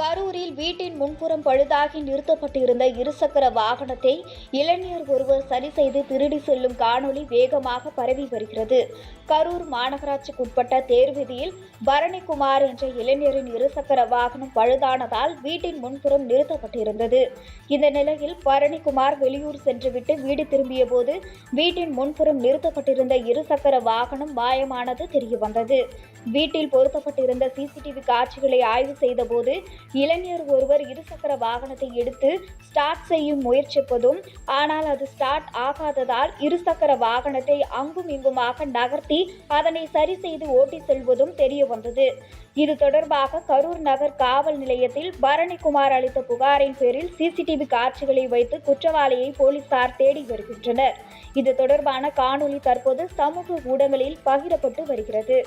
கரூரில் வீட்டின் முன்புறம் பழுதாகி நிறுத்தப்பட்டிருந்த இருசக்கர வாகனத்தை இளைஞர் ஒருவர் சரி செய்து திருடி செல்லும் காணொளி வேகமாக பரவி வருகிறது. கரூர் மாநகராட்சிக்குட்பட்ட தேர்வீதியில் பரணிக்குமார் என்ற இளைஞரின் இருசக்கர வாகனம் பழுதானதால் வீட்டின் முன்புறம் நிறுத்தப்பட்டிருந்தது. இந்த நிலையில் பரணிக்குமார் வெளியூர் சென்றுவிட்டு வீடு திரும்பிய போது வீட்டின் முன்புறம் நிறுத்தப்பட்டிருந்த இருசக்கர வாகனம் மாயமானது தெரியவந்தது. வீட்டில் பொருத்தப்பட்டிருந்த சிசிடிவி காட்சிகளை ஆய்வு செய்தபோது இளைஞர் ஒருவர் இருசக்கர வாகனத்தை எடுத்து ஸ்டார்ட் செய்யும் முயற்சிப்பதும் ஆனால் அது ஸ்டார்ட் ஆகாததால் இருசக்கர வாகனத்தை அங்கும் இங்குமாக நகர்த்தி அதனை சரி செய்து ஓட்டி செல்வதும் தெரிய வந்தது. இது தொடர்பாக கரூர் நகர் காவல் நிலையத்தில் பரணிக்குமார் அளித்த புகாரின் பேரில் சிசிடிவி காட்சிகளை வைத்து குற்றவாளியை போலீசார் தேடி வருகின்றனர். இது தொடர்பான காணொளி தற்போது சமூக ஊடகங்களில் பகிரப்பட்டு வருகிறது.